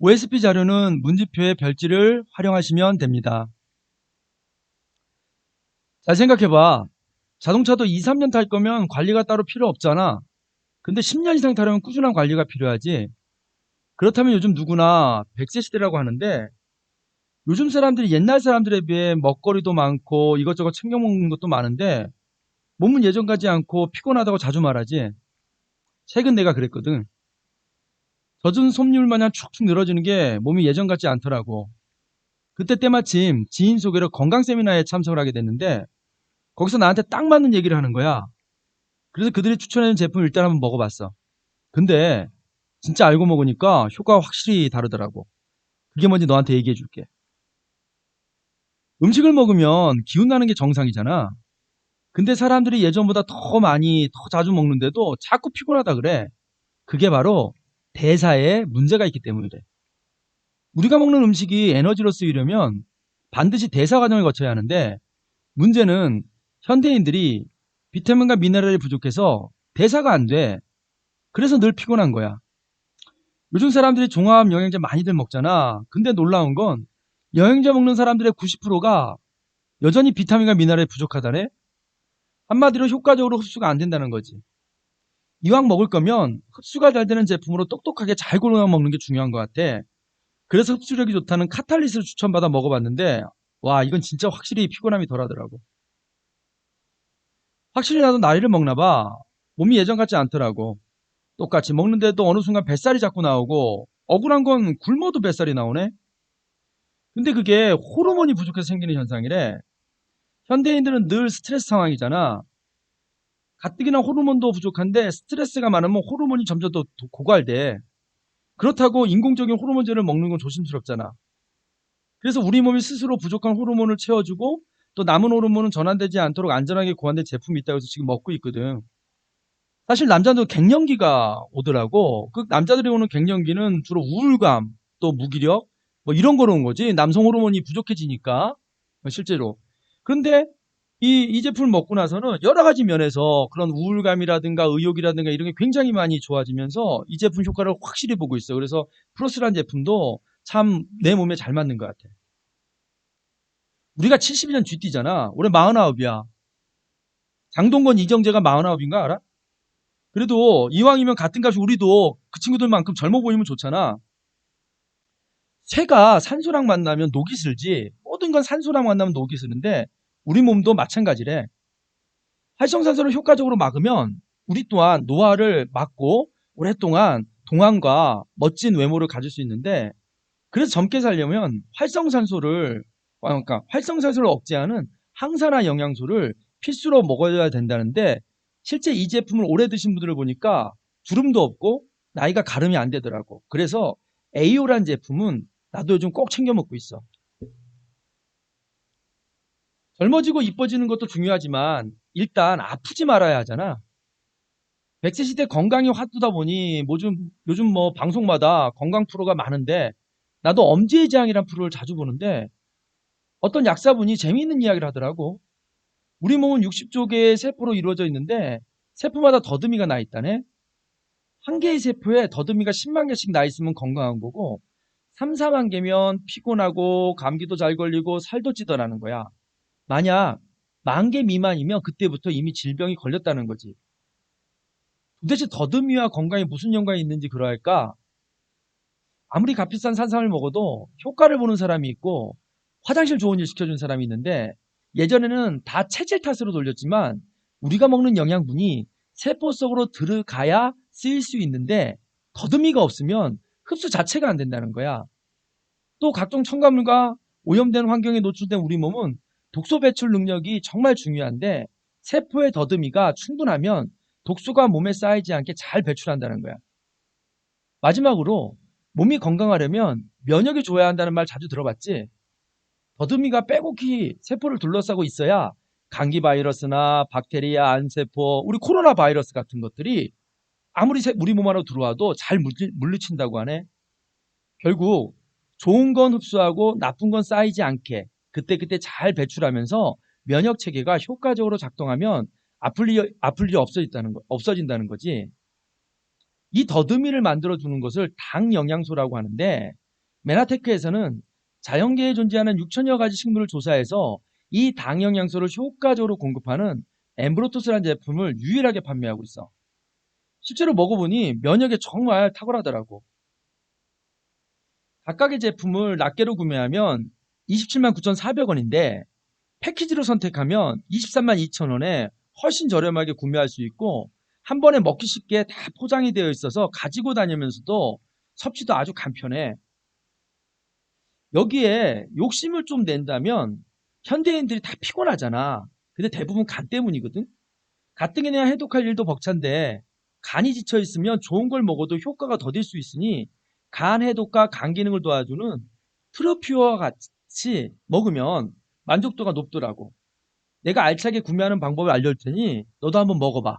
OSP 자료는 문지표의 별지를 활용하시면 됩니다. 잘 생각해봐. 자동차도 2, 3년 탈 거면 관리가 따로 필요 없잖아. 근데 10년 이상 타려면 꾸준한 관리가 필요하지. 그렇다면 요즘 누구나 100세 시대라고 하는데 요즘 사람들이 옛날 사람들에 비해 먹거리도 많고 이것저것 챙겨 먹는 것도 많은데 몸은 예전 같지 않고 피곤하다고 자주 말하지. 최근 내가 그랬거든. 젖은 솜물 마냥 축축 늘어지는 게 몸이 예전 같지 않더라고. 그때 때마침 지인 소개로 건강 세미나에 참석을 하게 됐는데 거기서 나한테 딱 맞는 얘기를 하는 거야. 그래서 그들이 추천해준 제품 일단 한번 먹어봤어. 근데 진짜 알고 먹으니까 효과가 확실히 다르더라고. 그게 뭔지 너한테 얘기해 줄게. 음식을 먹으면 기운 나는 게 정상이잖아. 근데 사람들이 예전보다 더 많이, 더 자주 먹는데도 자꾸 피곤하다 그래. 그게 바로 대사에 문제가 있기 때문이래. 우리가 먹는 음식이 에너지로 쓰이려면 반드시 대사 과정을 거쳐야 하는데 문제는 현대인들이 비타민과 미네랄이 부족해서 대사가 안 돼. 그래서 늘 피곤한 거야. 요즘 사람들이 종합 영양제 많이들 먹잖아. 근데 놀라운 건 영양제 먹는 사람들의 90%가 여전히 비타민과 미네랄이 부족하다네? 한마디로 효과적으로 흡수가 안 된다는 거지. 이왕 먹을 거면 흡수가 잘 되는 제품으로 똑똑하게 잘 골라 먹는 게 중요한 것 같아. 그래서 흡수력이 좋다는 카탈리스를 추천받아 먹어봤는데, 와, 이건 진짜 확실히 피곤함이 덜 하더라고. 확실히 나도 나이를 먹나 봐. 몸이 예전 같지 않더라고. 똑같이 먹는데도 어느 순간 뱃살이 자꾸 나오고, 억울한 건 굶어도 뱃살이 나오네? 근데 그게 호르몬이 부족해서 생기는 현상이래. 현대인들은 늘 스트레스 상황이잖아. 가뜩이나 호르몬도 부족한데 스트레스가 많으면 호르몬이 점점 더 도- 고갈돼. 그렇다고 인공적인 호르몬제를 먹는 건 조심스럽잖아. 그래서 우리 몸이 스스로 부족한 호르몬을 채워주고 또 남은 호르몬은 전환되지 않도록 안전하게 고안된 제품이 있다고 해서 지금 먹고 있거든. 사실 남자도 갱년기가 오더라고. 그 남자들이 오는 갱년기는 주로 우울감, 또 무기력, 뭐 이런 거로 온 거지. 남성 호르몬이 부족해지니까 실제로. 그런데 이, 이 제품을 먹고 나서는 여러 가지 면에서 그런 우울감이라든가 의욕이라든가 이런 게 굉장히 많이 좋아지면서 이 제품 효과를 확실히 보고 있어요. 그래서 프로스란 제품도 참 내 몸에 잘 맞는 것 같아. 우리가 72년 쥐띠잖아. 올해 49이야. 장동건 이정재가 49인가 알아? 그래도 이왕이면 같은 값이 우리도 그 친구들만큼 젊어 보이면 좋잖아. 새가 산소랑 만나면 녹이 슬지 모든 건 산소랑 만나면 녹이 슬는데 우리 몸도 마찬가지래. 활성산소를 효과적으로 막으면 우리 또한 노화를 막고 오랫동안 동안과 멋진 외모를 가질 수 있는데 그래서 젊게 살려면 활성산소를 아, 그러니까 활성산소를 억제하는 항산화 영양소를 필수로 먹어야 된다는데 실제 이 제품을 오래 드신 분들을 보니까 주름도 없고 나이가 가름이 안 되더라고. 그래서 에이오란 제품은 나도 요즘 꼭 챙겨 먹고 있어. 젊어지고 이뻐지는 것도 중요하지만 일단 아프지 말아야 하잖아. 100세 시대 건강이 화두다 보니 요즘, 요즘 뭐 방송마다 건강 프로가 많은데 나도 엄지의 재앙이란 프로를 자주 보는데 어떤 약사분이 재미있는 이야기를 하더라고. 우리 몸은 60조 개의 세포로 이루어져 있는데 세포마다 더듬이가 나 있다네. 한 개의 세포에 더듬이가 10만 개씩 나 있으면 건강한 거고 3, 4만 개면 피곤하고 감기도 잘 걸리고 살도 찌더라는 거야. 만약 만 개 미만이면 그때부터 이미 질병이 걸렸다는 거지. 도대체 더듬이와 건강에 무슨 연관이 있는지 그러할까? 아무리 값비싼 산삼을 먹어도 효과를 보는 사람이 있고 화장실 좋은 일 시켜준 사람이 있는데 예전에는 다 체질 탓으로 돌렸지만 우리가 먹는 영양분이 세포 속으로 들어가야 쓰일 수 있는데 더듬이가 없으면 흡수 자체가 안 된다는 거야. 또 각종 첨가물과 오염된 환경에 노출된 우리 몸은 독소 배출 능력이 정말 중요한데 세포의 더듬이가 충분하면 독소가 몸에 쌓이지 않게 잘 배출한다는 거야. 마지막으로 몸이 건강하려면 면역이 좋아야 한다는 말 자주 들어봤지? 더듬이가 빼곡히 세포를 둘러싸고 있어야 감기 바이러스나 박테리아, 안세포, 우리 코로나 바이러스 같은 것들이 아무리 세- 우리 몸 안으로 들어와도 잘 물리, 물리친다고 하네. 결국 좋은 건 흡수하고 나쁜 건 쌓이지 않게 그때그때 잘 배출하면서 면역 체계가 효과적으로 작동하면 아플 일, 아플 일이 없어진다는 거, 없어진다는 거지. 이 더듬이를 만들어 주는 것을 당 영양소라고 하는데 메나테크에서는 자연계에 존재하는 6천여 가지 식물을 조사해서 이 당 영양소를 효과적으로 공급하는 엠브로토스라는 제품을 유일하게 판매하고 있어. 실제로 먹어보니 면역에 정말 탁월하더라고. 각각의 제품을 낱개로 구매하면 27만 9,400원인데 패키지로 선택하면 23만 2천원에 훨씬 저렴하게 구매할 수 있고 한 번에 먹기 쉽게 다 포장이 되어 있어서 가지고 다니면서도 섭취도 아주 간편해. 여기에 욕심을 좀 낸다면 현대인들이 다 피곤하잖아. 근데 대부분 간 때문이거든. 가뜩이나 해독할 일도 벅찬데 간이 지쳐 있으면 좋은 걸 먹어도 효과가 더딜 수 있으니 간 해독과 간 기능을 도와주는 프로퓨어와 같이 먹으면 만족도가 높더라고. 내가 알차게 구매하는 방법을 알려줄 테니 너도 한번 먹어봐.